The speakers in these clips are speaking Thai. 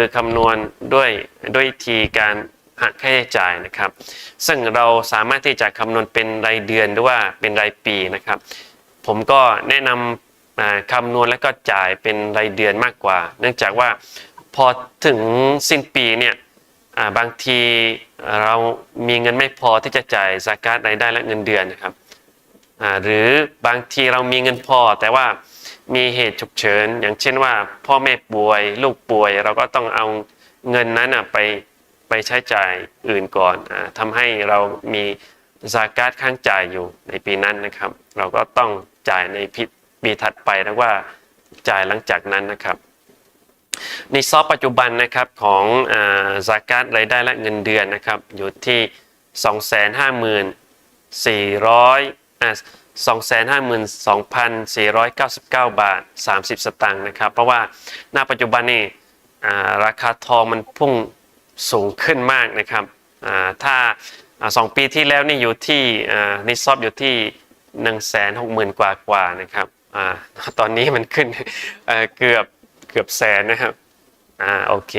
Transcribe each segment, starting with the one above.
คือคำนวณด้วยด้วยวิธีการหักค่าใช้จ่ายนะครับ ซึ่งเราสามารถที่จะคำนวณเป็นรายเดือนหรือว่าเป็นรายปีนะครับ ผมก็แนะนำคำนวณแล้วก็จ่ายเป็นรายเดือนมากกว่า เนื่องจากว่าพอถึงสิ้นปีเนี่ยบางทีเรามีเงินไม่พอที่จะจ่ายสากาดรายได้และเงินเดือนนะครับหรือบางทีเรามีเงินพอแต่ว่า มีเหตุฉุกเฉิน อย่างเช่นว่า พ่อแม่ป่วย ลูกป่วย เราก็ต้องเอาเงินนั้นไปไปใช้จ่ายอื่นก่อนอาทำให้เรามีสากาดข้างจ่ายอยู่ในปีนั้นนะครับ เราก็ต้องจ่ายในปีถัดไปแล้วว่าจ่ายหลังจากนั้นนะครับ ในซอฟปัจจุบันนะครับของอาสากาดรายได้และเงินเดือนนะครับ อยู่ที่ 250,400อ่า 252,499 บาท 30 สตางค์นะครับ เพราะว่าหน้าปัจจุบันนี่ราคาทองมันพุ่งสูงขึ้นมากนะครับถ้าอ่าสองปีที่แล้วนี่อยู่ที่อ่าในซอฟอยู่ที่ 160,000 กว่ากว่านะครับอตอนนี้มันขึ้นเกือบเกือบแสนนะครับอ่าโอเค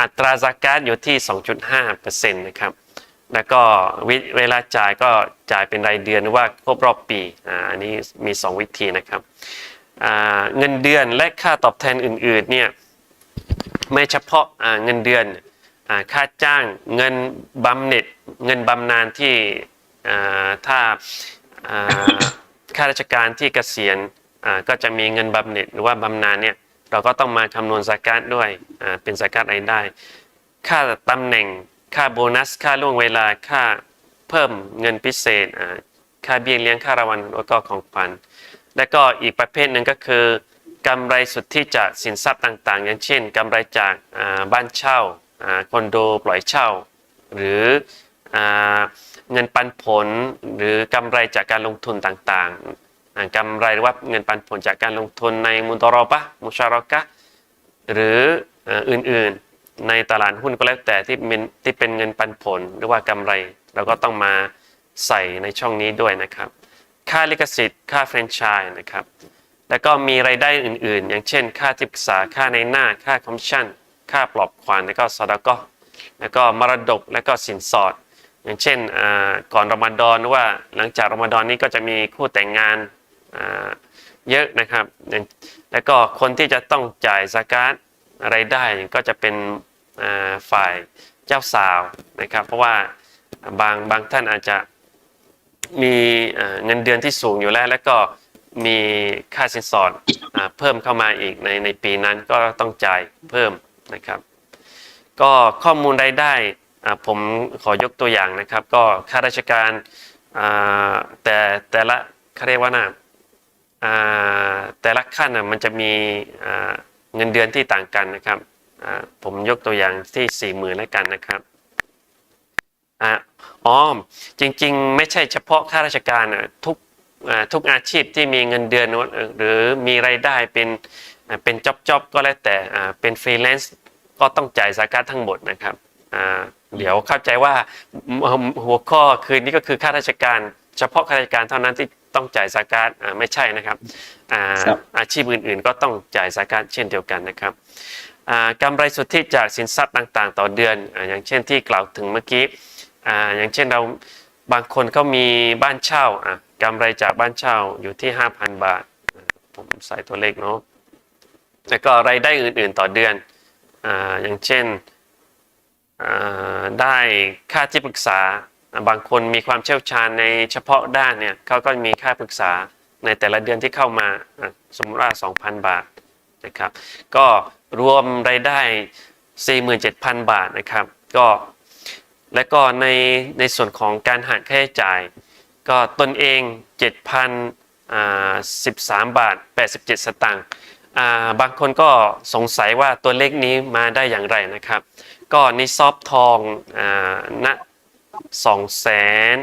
อัตราจาการอยู่ที่ 2.5%นะครับ แล้วก็วิเวลาจ่ายก็จ่ายเป็นรายเดือนหรือว่าครบรอบปีอ่าอันนี้มี 2 วิธีนะครับเงินเดือนและค่าตอบแทนอื่นๆเนี่ยไม่เฉพาะเงินเดือนค่าจ้างเงินบำเหน็จเงินบำนาญที่ถ้าอ่าข้าราชการที่เกษียณก็จะมีเงินบำเหน็จหรือว่าบำนาญเนี่ยเราก็ต้องมาคำนวณสากาดด้วยเป็นสากาดรายได้ ค่าตำแหน่ง ค่าโบนัส ค่าล่วงเวลา ค่าเพิ่มเงินพิเศษ ค่าเบี้ยเลี้ยง ค่ารางวัลแล้วก็ของขวัญ และก็อีกประเภทหนึ่งก็คือกำไรสุทธิจากสินทรัพย์ต่างๆ อย่างเช่นกำไรจากบ้านเช่าคอนโดปล่อยเช่า หรือเงินปันผลหรือกำไรจากการลงทุนต่างๆอ่ากำไรหรือว่าเงินปันผลจากการลงทุนในมุตรอบะมุชารอกะหรืออื่นๆ ในตลาดหุ้นก็แล้วแต่ที่เป็นที่เป็นเงินปันผลหรือว่ากำไรเราก็ต้องมาใส่ในช่องนี้ด้วยนะครับ ค่าลิขสิทธิ์ ค่าแฟรนไชส์นะครับ แล้วก็มีรายได้อื่น ๆ อย่างเช่น ค่าที่ปรึกษาค่าในหน้า ค่าคอมมิชชั่น ค่าปลอบขวัญแล้วก็สดก็แล้วก็มรดกแล้วก็สินสอด อย่างเช่นอ่าก่อนรอมฎอนหรือว่าหลังจากรอมฎอนนี้ก็จะมีคู่แต่งงานอ่าเยอะนะครับ แล้วก็คนที่จะต้องจ่ายสกาดอะไรได้ก็จะเป็น ฝ่ายเจ้าสาวนะครับ เพราะว่าบางบางท่านอาจจะมีเงินเดือนที่สูงอยู่แล้ว แล้วก็มีค่าสินสอดเพิ่มเข้ามาอีกในในปีนั้นก็ต้องจ่ายเพิ่มนะครับ ก็ข้อมูลรายได้ผมขอยกตัวอย่างนะครับ ก็ข้าราชการแต่แต่ละเขาเรียกว่านะอ่าแต่ละขั้นมันจะมีเงินเดือนที่ต่างกันนะครับ ผมยกตัวอย่างที่สี่หมื่นแล้วกันนะครับอ่าอ๋อจริงๆ ไม่ใช่เฉพาะข้าราชการน่ะทุกอ่าทุกอาชีพที่มีเงินเดือนหรือมีรายได้เป็นอ่าเป็นจ็อบจ็อบก็แล้วแต่อ่าเป็นฟรีแลนซ์ก็ต้องจ่ายสากาทั้งหมดนะครับอ่าเดี๋ยวเข้าใจว่าหัวข้อคืนนี้ก็คือข้าราชการ เฉพาะข้าราชการเท่านั้นที่ต้องจ่ายสากาดอ่าไม่ใช่นะครับอ่าครับอาชีพอื่นๆ ก็ต้องจ่ายสากาดเช่นเดียวกันนะครับอ่า กำไรสุทธิจากสินทรัพย์ต่างๆ ต่อเดือนออย่างเช่นที่กล่าวถึงเมื่อกี้ออย่างเช่นเราบางคนเขามีบ้านเช่ากำไรจากบ้านเช่าอยู่ที่ 5,000 บาท ผมใส่ตัวเลขเนาะแล้วก็รายได้อื่นๆต่อเดือนออย่างเช่นได้ค่าที่ปรึกษาบางคนมีความเชี่ยวชาญในเฉพาะด้านเนี่ยเขาก็มีค่าปรึกษาในแต่ละเดือนที่เข้ามาสมมติว่า 2,000 บาทนะครับ ก็ รวมรายได้ 47,000 บาทนะครับ ก็และก็ในในส่วนของการหักค่าใช้จ่าย ก็ตนเอง 7,000อ่า13 บาท 87 สตางค์อ่าบางคนก็สงสัยว่าตัวเลขนี้มาได้อย่างไรนะครับ ก็ในซอฟทองอ่าณสองแสน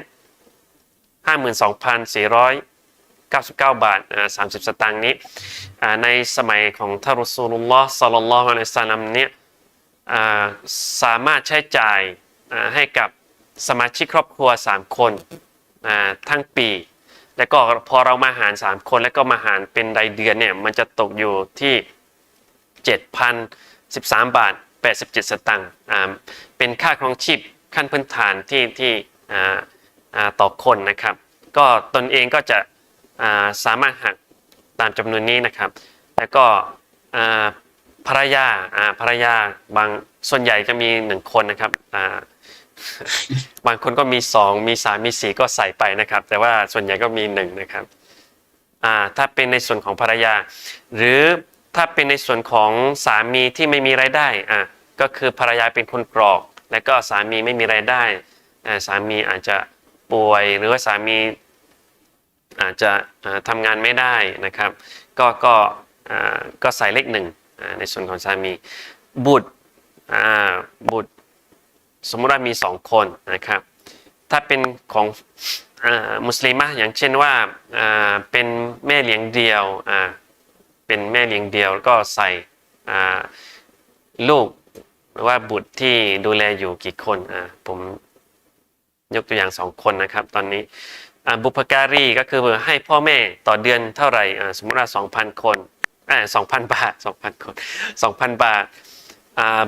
ห้าหมื่นสองพันสี่ร้อยเก้าสิบาทอ่าสตางค์นี้ ในสมัยของท่านรอสูลุลลอฮ์สัลลัลลอฮุอะลัยฮิวะสัลลัมเนี่ยสามารถใช้จ่ายให้กับสมาชิกครอบครัว 3 คนทั้งปี แล้วก็พอเรามาหาร 3 คนแล้วก็มาหารเป็นรายเดือนเนี่ยมันจะตกอยู่ที่ 7,013 บาท 87 สตางค์เป็นค่าครองชีพขั้นพื้นฐานที่ที่ต่อคนนะครับ ก็ตนเองก็จะ สามารถหักตามจำนวนนี้นะครับ แล้วก็ภรรยาภรรยาบางส่วนใหญ่จะมีหนึ่งคนนะครับบางคนก็มีสองมีสามมีสี่ก็ใส่ไปนะครับ แต่ว่าส่วนใหญ่ก็มีหนึ่งนะครับถ้าเป็นในส่วนของภรรยา หรือถ้าเป็นในส่วนของสามีที่ไม่มีรายได้อะก็คือภรรยาเป็นคนกรอก แล้วก็สามีไม่มีรายได้สามีอาจจะป่วยหรือว่าสามี อาจจะอ่าทำงานไม่ได้นะครับ ก็ก็ก็ใส่เลขหนึ่งในส่วนของสามี บุตรบุตรสมมติว่ามีสองคนนะครับ ถ้าเป็นของอมุสลิมะอย่างเช่นว่าเป็นแม่เลี้ยงเดียวเป็นแม่เลี้ยงเดียวก็ใส่ลูกหรือว่าบุตรที่ดูแลอยู่กี่คนผมยกตัวอย่างสองคนนะครับ ตอนนี้ บุพการีก็คือให้พ่อแม่ต่อเดือนเท่าไหร่สมมติว่า2,000 คนสอ่า2,000บาท2,000 คน 2,000 บาท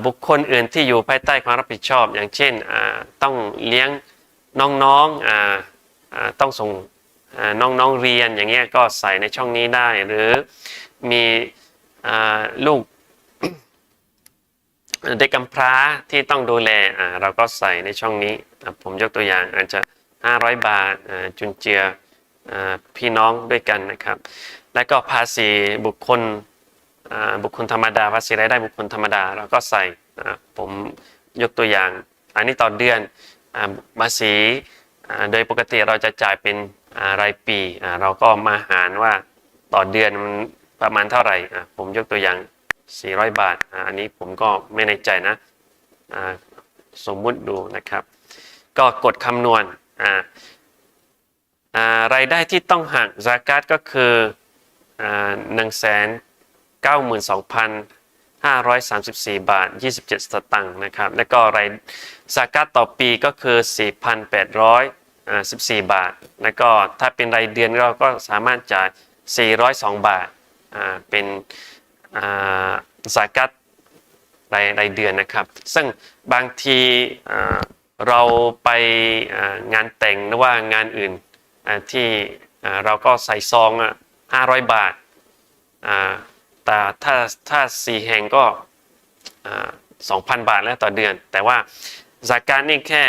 บุคคลอื่นที่อยู่ภายใต้ความรับผิดชอบ อย่างเช่นต้องเลี้ยงน้องๆต้องส่งน้องๆเรียนอย่างเงี้ยก็ใส่ในช่องนี้ได้ หรือมีอลูกเด็กกำพร้าที่ต้องดูแลเราก็ใส่ในช่องนี้ ผมยกตัวอย่างอาจจะ 500 บาทจุนเจือพี่น้องด้วยกันนะครับ และก็ภาษีบุคคลบุคคลธรรมดาภาษีรายได้บุคคลธรรมดาเราก็ใส่ผมยกตัวอย่าง อันนี้ต่อเดือนภาษีโดยปกติเราจะจ่ายเป็นรายปีเราก็มาหารว่าต่อเดือนมันประมาณเท่าไหร่ผมยกตัวอย่าง 400 บาทอันนี้ผมก็ไม่ในใจนะสมมุติดูนะครับ ก็กดคำนวณ อ่าอ่ารายได้ที่ต้องหักซากาตก็คือหนึ่งแสน92,534บสี่บาท27สตางค์นะครับ แล้วก็รายสากัดต่อปีก็คือ4,814บสี่บาท แล้วก็ถ้าเป็นรายเดือนเราก็สามารถจ่าย402บาทอ่าเป็นอ่าสากัดรายรายเดือนนะครับ ซึ่งบางทีอ่า เราไปงานแต่งหรือว่างานอื่นที่เราก็ใส่ซองอะ500บาทอ่าแต่ถ้าถ้าสี่แห่งก็สองพันบาทแล้วต่อเดือน แต่ว่าจากการนี่แค่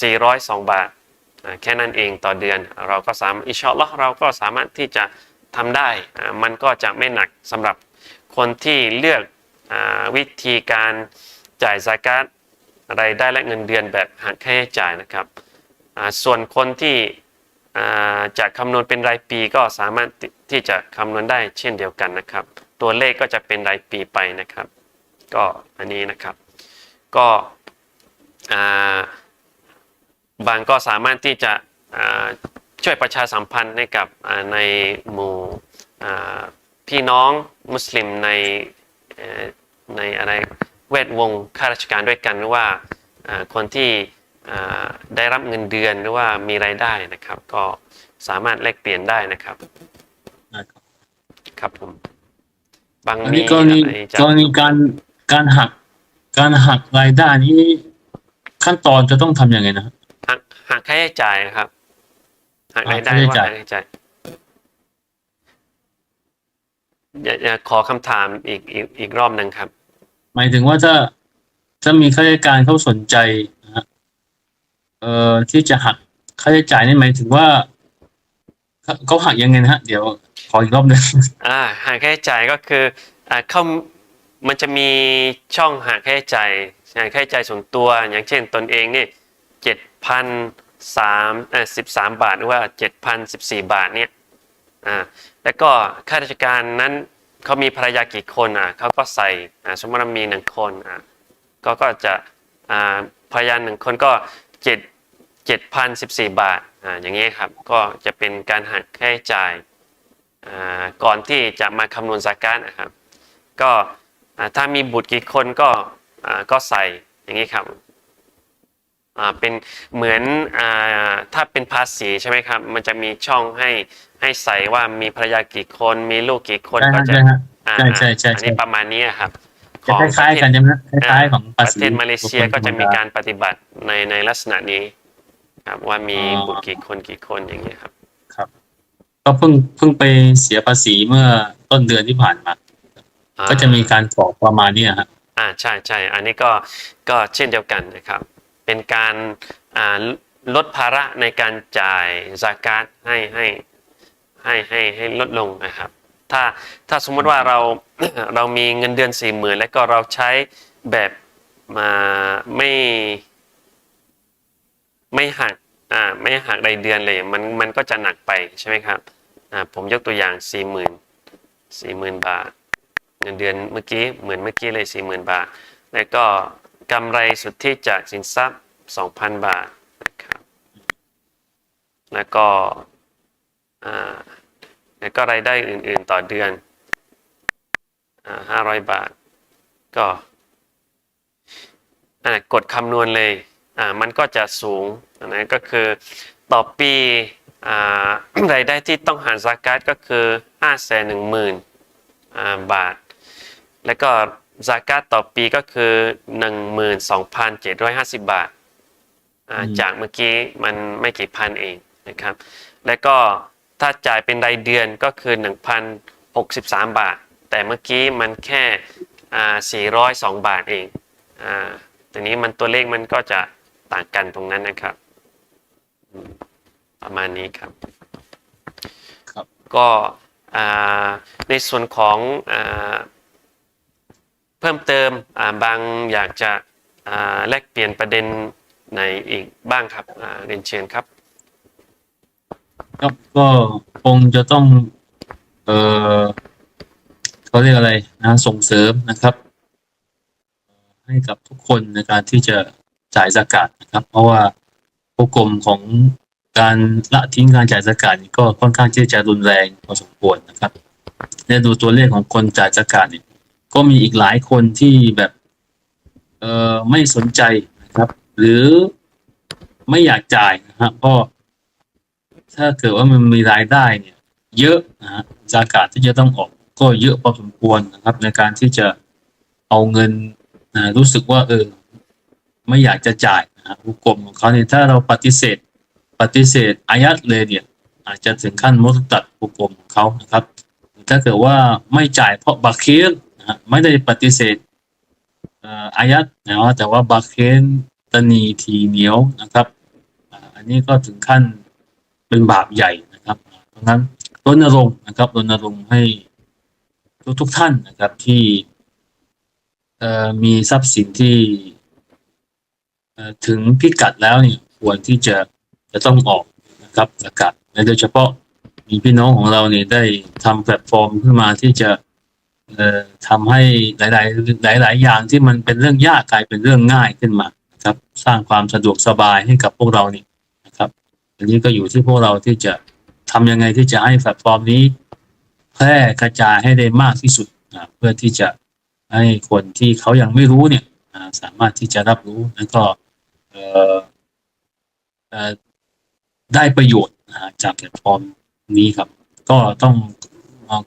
สี่ร้อยสองบาท แค่นั้นเองต่อเดือน เราก็สามารถอิชอลเราก็สามารถที่จะทำได้ มันก็จะไม่หนักสำหรับคนที่เลือกอวิธีการจ่ายสากาต รายได้และเงินเดือนแบบหักค่าใช้จ่ายนะครับ ส่วนคนที่จะคำนวณเป็นรายปีก็สามารถที่จะคำนวณได้เช่นเดียวกันนะครับ ตัวเลขก็จะเป็นรายปีไปนะครับ ก็อันนี้นะครับ ก็บางก็สามารถที่จะช่วยประชาสัมพันธ์ให้กับในหมู่พี่น้องมุสลิมในในอะไร แวดวงข้าราชการด้วยกันหรือว่าอ่าคนที่อ่าได้รับเงินเดือนหรือว่ามีรายได้นะครับ ก็สามารถแลกเปลี่ยนได้นะครับนะครับครับผมบางอันมีนี้กรณีอะไรจะกรณีการการหักการหักรายได้นี้ขั้นตอนจะต้องทำยังไงนะครับหักหักค่าใช้จ่ายนะครับหักรายได้หักค่าใช้ว่าจ่ายค่าใช้จ่ายอย่าอย่าขอคำถามอีกอีกอีกรอบหนึ่งครับ หมายถึงว่าถ้าถ้ามีข้าราชการเขาสนใจนะฮะเอ่อที่จะหักค่าใช้จ่ายนี่หมายถึงว่าเขาหักยังไงนะฮะ เดี๋ยวขออีกรอบหนึ่งอ่าหักค่าใช้จ่ายก็คืออ่าเข้ามันจะมีช่องหักค่าใช้จ่ายหักค่าใช้จ่ายส่วนตัว อย่างเช่นตนเองนี่เจ็ดพันสามเอ่อสิบสามบาทหรือว่าเจ็ดพันสิบสี่บาทเนี่ยอ่าแล้วก็ข้าราชการนั้น เขามีภรรยากี่คนอะเขาก็ใส่อ่าสมมติมีหนึ่งคนอะก็ก็จะอ่าภรรยาหนึ่งคนก็เจ็ดเจ็ดพันสิบสี่บาทอ่าอย่างเงี้ยครับก็จะเป็นการหักค่าใช้จ่ายอ่าก่อนที่จะมาคำนวณสาการนะครับ ก็ถ้ามีบุตรกี่คนก็อ่าก็ใส่อย่างนี้ครับ เป็นเหมือนอ่าถ้าเป็นภาษีใช่ไหมครับ มันจะมีช่องให้ให้ใส่ว่ามีภรรยากี่คนมีลูกกี่คนใช่ก็ฮะจะใช่ฮะอ่าใช่ใช่ใช่อันนี้ประมาณนี้ครับขจะคล้ายๆกันใช่ไหมคล้ายๆของปภาระษีเทศมาเลเซียก็จะมีการปฏิบัติในในลักษณะนี้ครับว่ามีอ๋อบุตรกี่คนกี่คนอย่างเงี้ยครับ ก็เพิ่งเพิ่งไปเสียภาษีเมื่อต้นเดือนที่ผ่านมาอ่าก็จะมีการกรอกประมาณเนี้ยฮะอ่าใช่ใช่อันนี้ก็ก็เช่นเดียวกันนะครับ เป็นการลดภาระในการจ่ายสากาศให้ให้ให้ให้ให้ลดลงนะครับ ถ้าถ้าสมมติว่าเราเรามีเงินเดือนสี่หมื่นแล้วก็เราใช้แบบมาไม่ไม่หักอ่าไม่หักรายเดือนเลยมันมันก็จะหนักไปใช่ไหมครับอ่าผมยกตัวอย่างสี่หมื่นสี่หมื่นบาท เงินเดือนเมื่อกี้เหมือนเมื่อกี้เลยสี่หมื่นบาท แล้วก็ กำไรสุทธิจากสินทรัพย์สองพันบาทนะครับแล้วก็แล้วก็รายได้อื่น ๆ ต่อเดือนห้าร้อยบาท ก็กดคำนวณเลยมันก็จะสูงนะก็คือต่อปีรายได้ที่ต้องหารสากาศก็คือห้าแสนหนึ่งหมื่นบาท แล้วก็ ซากาตต่อปีก็คือ 12,750 บาทอ่าอืมจากเมื่อกี้มันไม่กี่พันเองนะครับ แล้วก็ถ้าจ่ายเป็นรายเดือนก็คือ 1,063 บาท แต่เมื่อกี้มันแค่อ่า402 บาทเองอ่าทีนี้มันตัวเลขมันก็จะต่างกันตรงนั้นนะครับอืมประมาณนี้ครับครับก็อ่าในส่วนของอา เพิ่มเติมบางอยากจะแลกเปลี่ยนประเด็นไหนอีกบ้างครับเรียนเชิญครับครับก็คงจะต้อง เออเขาเรียกอะไรนะส่งเสริมนะครับ ให้กับทุกคนในการที่จะจ่ายสกาดนะครับ เพราะว่าพวกกลมของการละทิ้งการจ่ายสกาดก็ค่อนข้างที่จะรุนแรงพอสมควรนะครับและดูตัวเลขของคนจ่ายสกาดเนี่ย ก็มีอีกหลายคนที่แบบเออไม่สนใจนะครับ หรือไม่อยากจ่ายนะฮะเพราะถ้าเกิดว่ามันมีรายได้เนี่ย เยอะนะฮะจากาศที่จะต้องออกก็เยอะพอสมควรนะครับ ในการที่จะเอาเงินนะรู้สึกว่าเออไม่อยากจะจ่ายนะฮะผู้กรมของเขาเนี่ยถ้าเราปฏิเสธ ปฏิเสธอายัดเลยเนี่ย อาจจะถึงขั้นมุตตัดผู้กรมของเขานะครับ ถ้าเกิดว่าไม่จ่ายเพราะบัคเคสนะฮะ ไม่ได้ปฏิเสธอายัดนะแต่ว่าบัคเคสตนีทีเหนียวนะครับ อันนี้ก็ถึงขั้นเป็นบาปใหญ่นะครับ เพราะฉะนั้นรณรงค์นะครับรณรงค์ให้ทุกทุกท่านนะครับที่มีทรัพย์สินที่ถึงพิกัดแล้วเนี่ยควรที่จะจะต้องออกนะครับประกาศโดยเฉพาะมีพี่น้องของเราเนี่ยได้ทำแพลตฟอร์มขึ้นมาที่จะ ทำให้หลาย ๆ หลาย ๆ อย่างที่มันเป็นเรื่องยากกลายเป็นเรื่องง่ายขึ้นมาครับ สร้างความสะดวกสบายให้กับพวกเรานี่นะครับ อันนี้ก็อยู่ที่พวกเราที่จะทำยังไงที่จะให้แพลตฟอร์มนี้แพร่กระจายให้ได้มากที่สุดนะเพื่อที่จะให้คนที่เขายังไม่รู้เนี่ยสามารถที่จะรับรู้แล้วก็เอ่อได้ประโยชน์นะจากแพลตฟอร์มนี้ครับ ก็ต้อง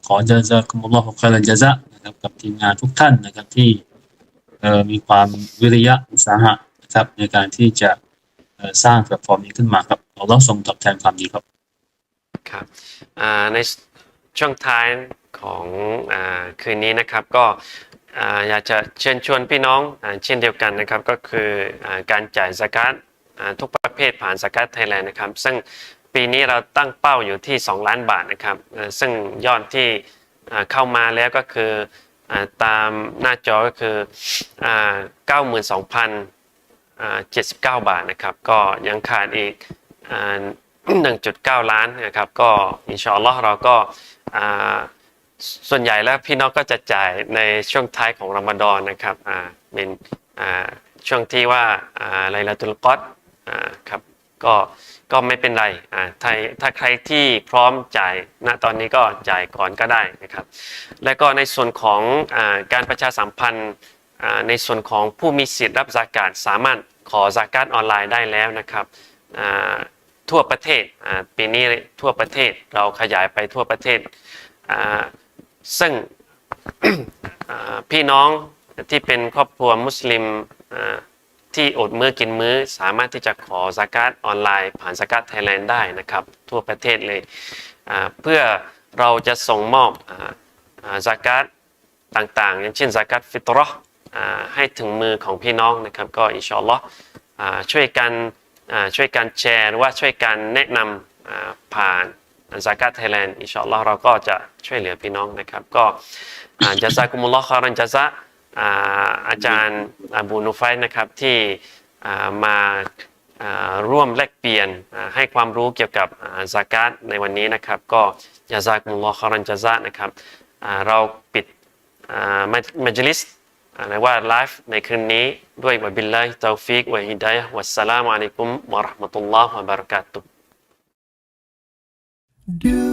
ขอจะจะคุมรอของคารันจะซะนะครับกับทีมงานทุกท่านนะครับที่เอ่อมีความวิริยะอุตสาหะนะครับในการที่จะเอ่อสร้างแพลตฟอร์มนี้ขึ้นมาครับเราต้องส่งตอบแทนความดีครับครับอ่าในช่วงท้ายของอาคืนนี้นะครับก็อยากจะเชิญชวนพี่น้องเช่นเดียวกันนะครับก็คือการจ่ายสกัดทุกประเภทผ่านสกัดไทยแลนด์นะครับ ซึ่ง ปีนี้เราตั้งเป้าอยู่ที่ 2 ล้านบาทนะครับซึ่งยอดที่เข้ามาแล้วก็คือตามหน้าจอก็คืออ่า92,000อ่า79 บาทนะครับ ก็ยังขาดอีกอ่า1.9 ล้านนะครับ ก็อินชาอัลลอฮ์เราก็ส่วนใหญ่แล้วพี่น้องก็จะจ่ายในช่วงท้ายของรอมฎอนนะครับเป็นช่วงที่ว่าอ่าไลลาตุลกอดอ่าครับ ก็ก็ไม่เป็นไรอ่าถ้าถ้าใครที่พร้อมจ่ายณตอนนี้ก็จ่ายก่อนก็ได้นะครับ และก็ในส่วนของอาการประชาสัมพันธ์อ่าในส่วนของผู้มีสิทธิ์รับสากาศสามารถขอสากาศออนไลน์ได้แล้วนะครับอ่าทั่วประเทศอ่าปีนี้ทั่วประเทศเราขยายไปทั่วประเทศอ่าซึ่งพี่น้องที่เป็นครอบครัวมุสลิมอ่า ที่อดมื้อกินมื้อสามารถที่จะขอสกาดออนไลน์ ผ่านสกาดไทยแลนด์ได้นะครับ ทั่วประเทศเลยเพื่อเราจะส่งมอบสกาดต่างๆ อย่างเช่นสกาดฟิตรอให้ถึงมือของพี่น้องนะครับ ก็อินชาอัลลอฮ์ช่วยกันช่วยกันแชร์หรือว่าช่วยกันแนะนำอ่าผ่านสกาดไทยแลนด์อินชาอัลลอฮ์เราก็จะช่วยเหลือพี่น้องนะครับ ก็อ่าจะซากุมุลลอฮ์คารันจะซะ อาจารย์อาบูนุไฟนะครับที่มาร่วมแลกเปลี่ยนให้ความรู้เกี่ยวกับอ่าซากาตในวันนี้นะครับ ก็ยาซากุมุลลอฮ์คอรันจาซะนะครับเราปิดมัจลิสหรือว่าไลฟ์ในคืนนี้ด้วยวะบิลลาฮิตาวฟิกวะฮิดายะฮ์วัสสลามุอะลัยกุมวะราะห์มะตุลลอฮ์วะบะเราะกาตุฮ์